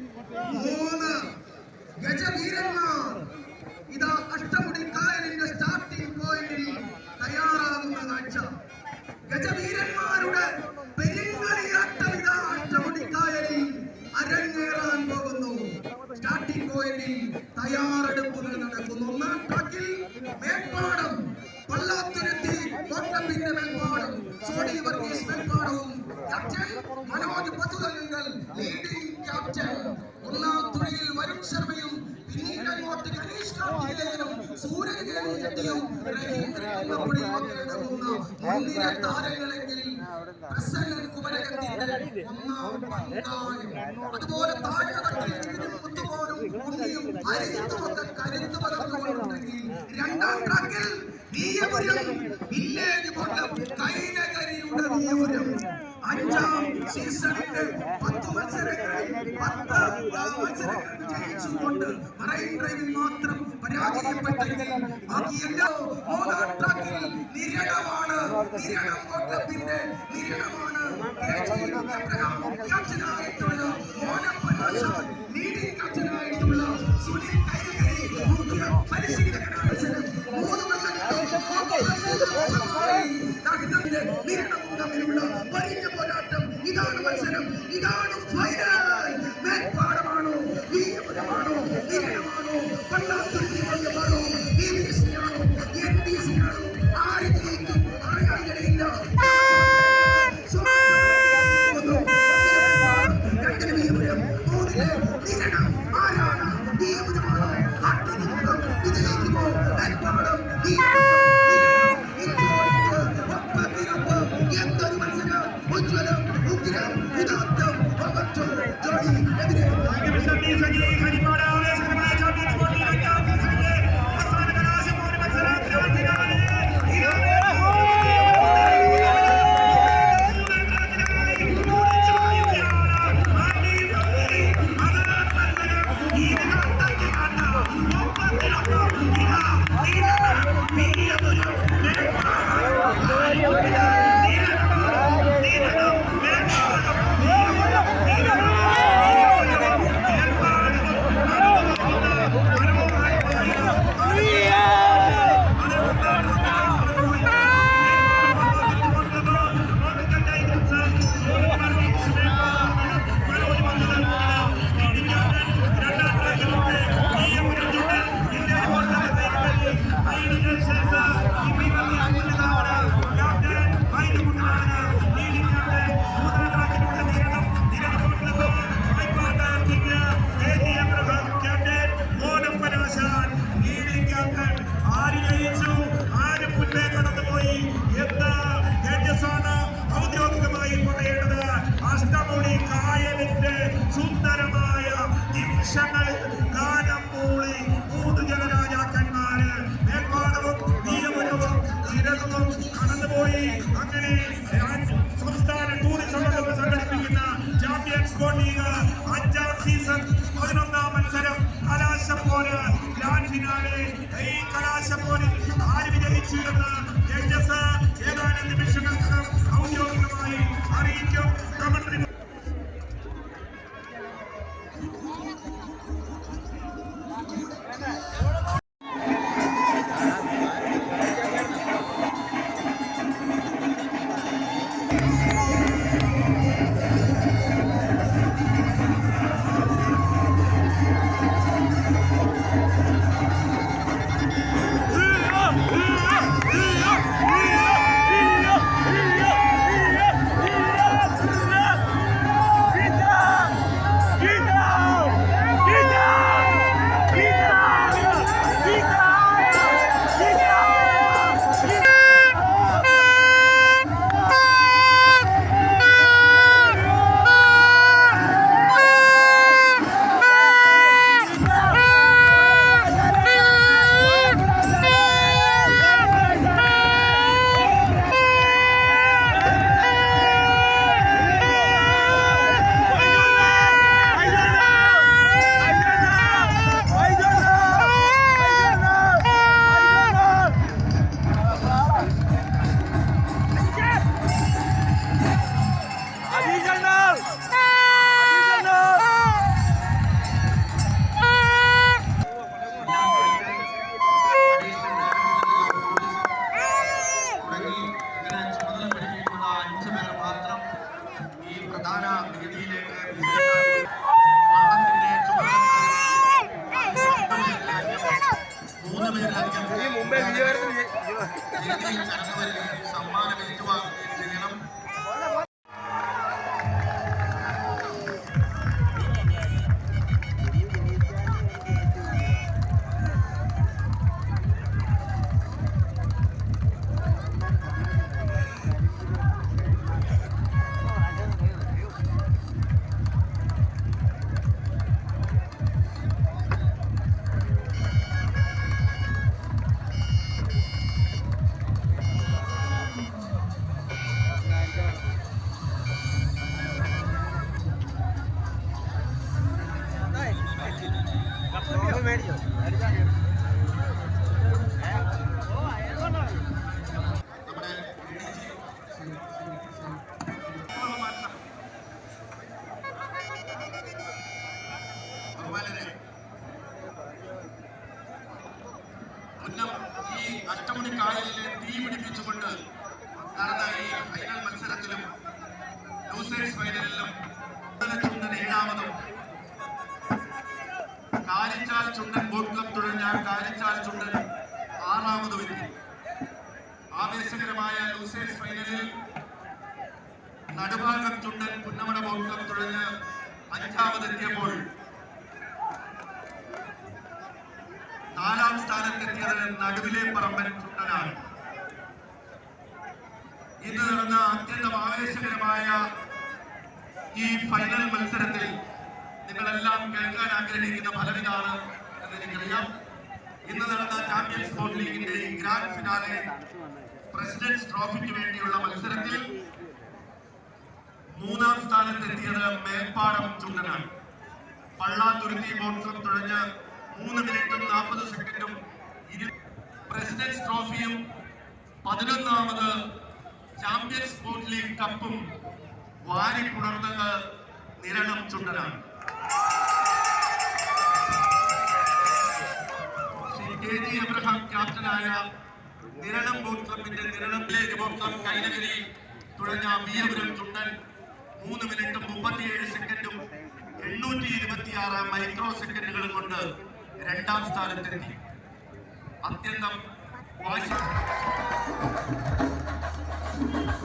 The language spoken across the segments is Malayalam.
മൂന്ന്. ഗജവീരന്മാർ. ഇതാ അഷ്ടമുടി കായലിന്റെ സ്റ്റാർട്ടിംഗ് പോയിന്റിൽ തയ്യാറാകുന്ന കാഴ്ച. ഗജവീരന്മാരുടെ പെരുങ്കളിയാട്ടം അഷ്ടമുടി കായലിൽ അരങ്ങേറാൻ പോകുന്നു. സ്റ്റാർട്ടിംഗ് പോയിന്റിൽ തയ്യാറെടുപ്പുകൾ നടക്കുന്നു. ഒന്നാം ട്രാക്കിൽ മേപ്പാടം. പള്ളാത്തുരുത്തി കോട്ടപ്പിന്റെ മേൽപ്പാടം സോണി വർഗീസ് മേൽപ്പാടവും ക്യാപ്റ്റൻ മനോജ് പതുതങ്ങൾ ലീഡിംഗ് അതുപോലെ താഴെ കരുത്ത് പകർന്നുകൊണ്ടുണ്ടെങ്കിൽ രണ്ടാം ട്രാക്കിൽ നീയപുരം വില്ലേജ് കൊണ്ടം കൈനകരിയുടെ നീയപുരം അഞ്ചാം സീസണിന്റെ പത്ത് മത്സരങ്ങളിൽ പത്ത് മത്സരങ്ങൾ വിജയിച്ചുകൊണ്ട് മറൈൻ ഡ്രൈവിൽ മാത്രം വലിയ പോരാട്ടം ഇതാണ് മത്സരം ഇതാണ് നിമിഷങ്ങൾ കാലം മൂളി മൂന്ന് ജലരാജാക്കന്മാര് മേൽപ്പാടവും നീലപുരവും ചിരകവും കടന്നുപോയി. അങ്ങനെ സംസ്ഥാന ടൂറിസം വകുപ്പ് സംഘടിപ്പിക്കുന്ന ചാമ്പ്യൻസ് ലീഗ് അഞ്ചാം സീസൺ പതിനൊന്നാം മത്സരം. കലാശപ്പോര് ഗ്രാൻഡ് ഫിനാലെ ഈ കലാശപ്പോരിൽ ആര് വിജയിച്ചു എന്ന് ജഡ്ജസ് ഏതാനും നിമിഷങ്ങൾക്കകം ഔദ്യോഗികമായി അറിയിക്കും. മൂന്ന് മുംബൈ വരികയും സമ്മാനം ഏറ്റുവാങ്ങുകയും ചെയ്യണം പിടിപ്പിച്ചുകൊണ്ട് നടന്ന ഈ ഫൈനൽ മത്സരത്തിലും ലൂസേഴ്സ് ഫൈനലിലും ചുണ്ടൻ ഏഴാമതും. കാലിച്ചാൽ ചുണ്ടൻ ബോട്ട് ക്ലബ് തുഴഞ്ഞ കാലിച്ചാൽ ചുണ്ടൻ ആറാമതും എത്തി ആവേശകരമായ ലൂസേഴ്സ് ഫൈനലിൽ നടുഭാഗം ചുണ്ടൻ പുന്നമട ബോട്ട് ക്ലബ് തുഴഞ്ഞ് അഞ്ചാമതെത്തിയപ്പോൾ നാലാം സ്ഥാനത്തെത്തിയത് നടുവിലെ പറമ്പൻ ചുണ്ടനാണ്. ഇന്ന് നടന്ന അത്യന്തം ആവേശകരമായ ഈ ഫൈനൽ മത്സരത്തിൽ നിങ്ങളെല്ലാം കേൾക്കാൻ ആഗ്രഹിക്കുന്ന ഫലമിതാണ് എന്ന് എനിക്കറിയാം. ഇന്ന് നടന്ന ചാമ്പ്യൻസ് ബോട്ട് ലീഗിന്റെ ഗ്രാൻഡ് ഫിനാലെ പ്രസിഡന്റ്സ് ട്രോഫിക്ക് വേണ്ടിയുള്ള മത്സരത്തിൽ മൂന്നാം സ്ഥാനത്തെത്തിയത് മേൽപ്പാടം ചുണ്ടനാണ് പള്ളാതുരുത്തി ക്ലബ് തുഴഞ്ഞ് മൂന്ന് മിനിറ്റും നാൽപ്പത് സെക്കൻഡും പ്രസിഡന്റ് ട്രോഫിയും പതിനൊന്നാമത് ചാമ്പ്യൻസ് ബോട്ട് ലീഗ് കപ്പും വാരി പുണർന്നത് നിരണം ചുണ്ടനാണ്. ശ്രീ കെ ജി എബ്രഹാം ക്യാപ്റ്റനായ നിരണം ബോട്ട് ക്ലബിന്റെ നിരണത്തിലേക്ക് ബോട്ട് ക്ലബ് കൈനഗരി തുഴഞ്ഞ വീരപുരം ചുണ്ടൻ മൂന്ന് മിനിറ്റും മുപ്പത്തിയേഴ് സെക്കൻഡും എണ്ണൂറ്റി ഇരുപത്തിയാറ് മൈക്രോ സെക്കൻഡുകളും കൊണ്ട് രണ്ടാം സ്ഥാനത്തെത്തി. അത്യന്തം വാശി.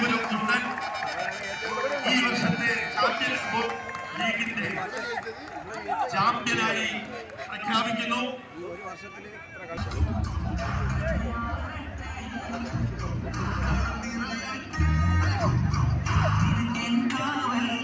ചുണ്ടൻ ഈ വർഷത്തെ ചാമ്പ്യൻസ് ബോട്ട് ലീഗിന്റെ ചാമ്പ്യനായി പ്രഖ്യാപിക്കുന്നു. അത്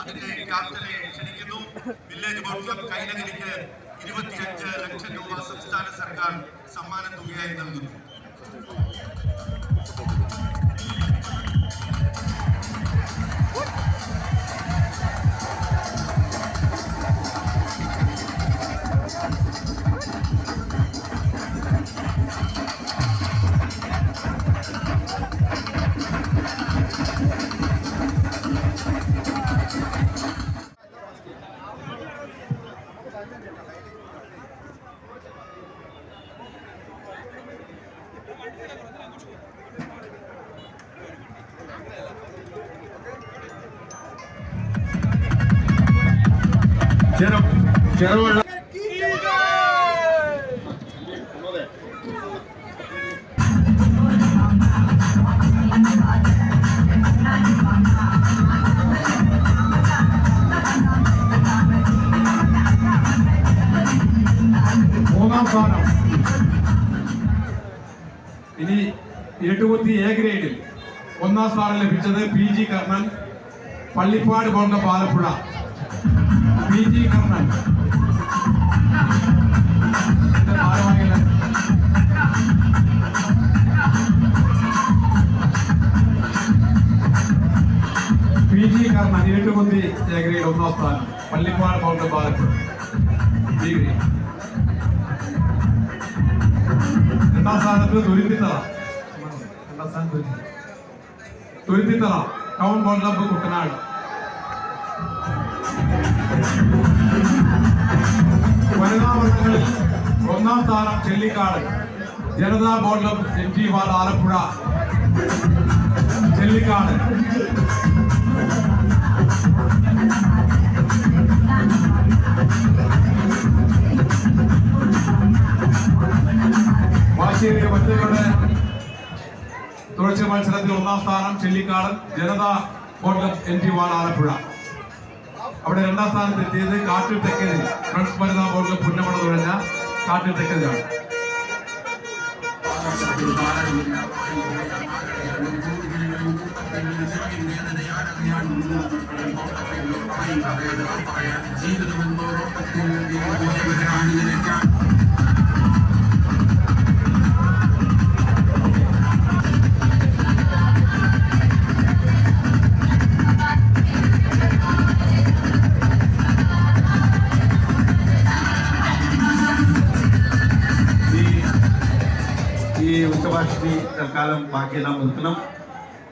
അതിന്റെ ക്യാപിറ്റലെ ക്ഷണിക്കുന്നു വില്ലേജ് വർക്ക്ഷോപ്പ് കൈനഗരിക്ക് ഇരുപത്തിയഞ്ച് ലക്ഷം രൂപ സംസ്ഥാന സർക്കാർ സമ്മാന തുകയായി നൽകുന്നു What? ചെറു ചെറുവെള്ള മൂന്നാം സ്ഥാനം. ഇനി എട്ടുകുത്തി എ ഗ്രേഡിൽ ഒന്നാം സ്ഥാനം ലഭിച്ചത് പി ജി കർണൻ പള്ളിപ്പാട് കൊണ്ട Palappuzha. P G Karnan P G Karnan ഇരുട്ടുകുന്തി A ഒന്നാം സ്ഥാനം പള്ളിപ്പാട് പൗണ്ട് ഭാഗത്ത് ഡിഗ്രി. രണ്ടാം സ്ഥാനത്ത് തുരുത്തിത്തറ. രണ്ടാം സ്ഥാനം തുരുത്തി തുരുത്തിത്തറ ടൗൺ ക്ലബ്ബ് കുട്ടനാട്. വനിതാ ഒന്നാം സ്ഥാനം Chellikkad. Janatha club M T ward Alappuzha. Chellikkad. വാശിയേറിയ വനിതകളുടെ തുടർച്ച മത്സരത്തിൽ ഒന്നാം സ്ഥാനം Chellikkad Janatha boat N T വാൾ ആലപ്പുഴ. അവിടെ രണ്ടാം സ്ഥാനത്ത് എത്തിയത് കാട്ടിൽ തെക്കതിൽ ഫ്രണ്ട്സ് വനിതാ ബോർഡ് പുന്നമണ തുഴഞ്ഞ കാട്ടിൽ തെക്കതിലാണ് ഈ തൽക്കാലം ബാക്കിയെല്ലാം നിർത്തണം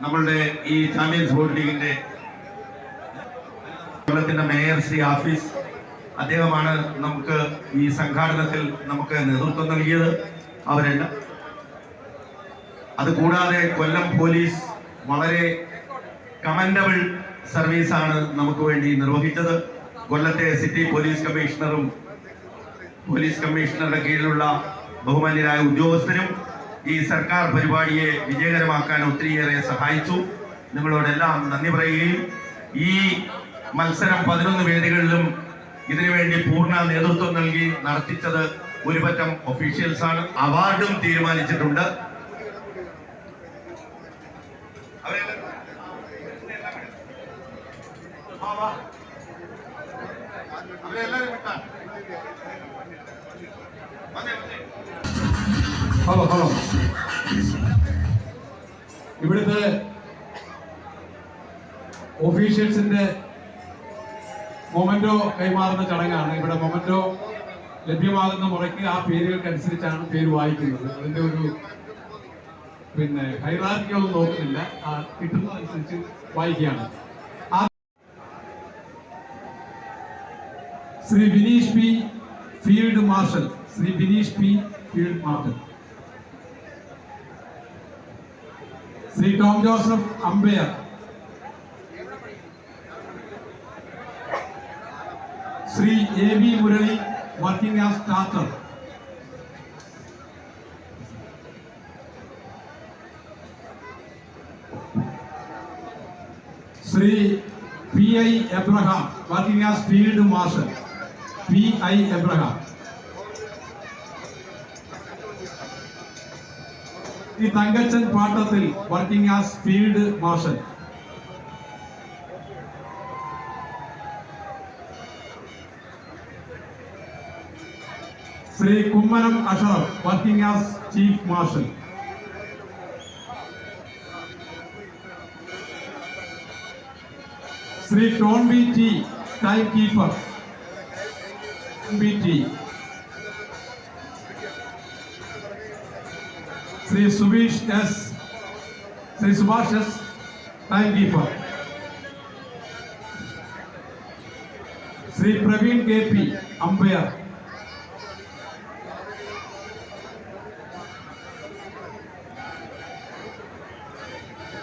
നമ്മളുടെ ഈ ചാമ്പ്യൻസ് ബോർഡ് ലീഗിന്റെ കേരളത്തിന്റെ മേയർ ശ്രീ ആഫീസ് അദ്ദേഹമാണ് നമുക്ക് ഈ സംഘാടനത്തിൽ നമുക്ക് നേതൃത്വം നൽകിയത്. അവരെല്ലാം അതുകൂടാതെ കൊല്ലം പോലീസ് വളരെ കമൻഡബിൾ സർവീസാണ് നമുക്ക് വേണ്ടി നിർവഹിച്ചത്. കൊല്ലത്തെ സിറ്റി പോലീസ് കമ്മീഷണറും പോലീസ് കമ്മീഷണറുടെ കീഴിലുള്ള ബഹുമാന്യരായ ഉദ്യോഗസ്ഥരും ഈ സർക്കാർ പരിപാടിയെ വിജയകരമാക്കാൻ ഒത്തിരിയേറെ സഹായിച്ചു. നിങ്ങളോടെല്ലാം നന്ദി പറയുകയും ഈ മത്സരം പതിനൊന്ന് വേദികളിലും ഇതിനുവേണ്ടി പൂർണ നേതൃത്വം നൽകി നടത്തിച്ചത് ഒരുപറ്റം ഒഫീഷ്യൽസ് ആണ്. അവാർഡും തീരുമാനിച്ചിട്ടുണ്ട്. അവരെല്ലാവരും വിട്ടാ. Hello hello. ഇവിടുത്തെ ഒഫീഷ്യൽസിന്റെ മൊമെന്റോ കൈമാറുന്ന ചടങ്ങാണ്. ഇവിടെ മൊമെന്റോ ലഭ്യമാകുന്ന മുറയ്ക്ക് ആ പേരുകൾക്കനുസരിച്ചാണ് പേര് വായിക്കുന്നത്. അതിന്റെ ഒരു പിന്നെ ഹൈറാർക്കിയൊന്നും നോക്കുന്നില്ല. ആ കിട്ടുന്നതനുസരിച്ച് വായിക്കുകയാണ്. Shri Bineesh P field marshal. Shri Bineesh P field marshal. Shri Tom Joseph umpire Shri A V Murali working as starter Shri P I Abraham working as field marshal P I Abraham E Thankachan Pattathil working as field marshal. Shri Kummanam Ashraf working as chief marshal. Shri tone B T time keeper. B T. Shri Subeesh S Shri Subhash S time keeper Shri Praveen K P umpire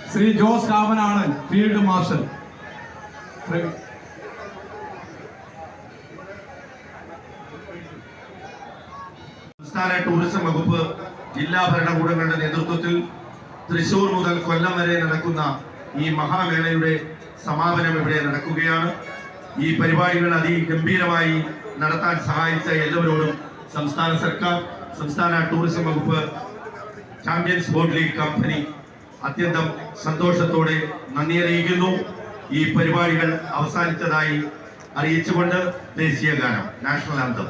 Shri Jose Kavanadan field marshal Shri- സംസ്ഥാന ടൂറിസം വകുപ്പ് ജില്ലാ ഭരണകൂടങ്ങളുടെ നേതൃത്വത്തിൽ തൃശൂർ മുതൽ കൊല്ലം വരെ നടക്കുന്ന ഈ മഹാമേളയുടെ സമാപനം ഇവിടെ നടക്കുകയാണ്. ഈ പരിപാടികൾ അതിഗംഭീരമായി നടത്താൻ സഹായിച്ച എല്ലാവരോടും സംസ്ഥാന സർക്കാർ സംസ്ഥാന ടൂറിസം വകുപ്പ് ചാമ്പ്യൻസ് ബോട്ട് ലീഗ് കമ്പനി അത്യന്തം സന്തോഷത്തോടെ നന്ദി അറിയിക്കുന്നു. ഈ പരിപാടികൾ അവസാനിച്ചതായി അറിയിച്ചുകൊണ്ട് ദേശീയ ഗാനം നാഷണൽ ആന്തം.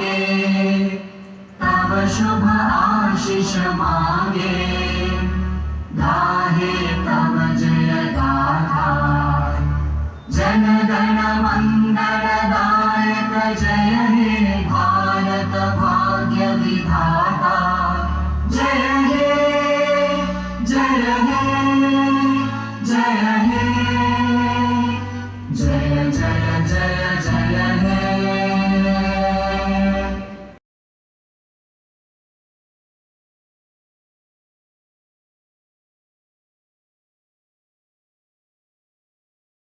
मांगे तब शुभ आशीष मांगे धाहे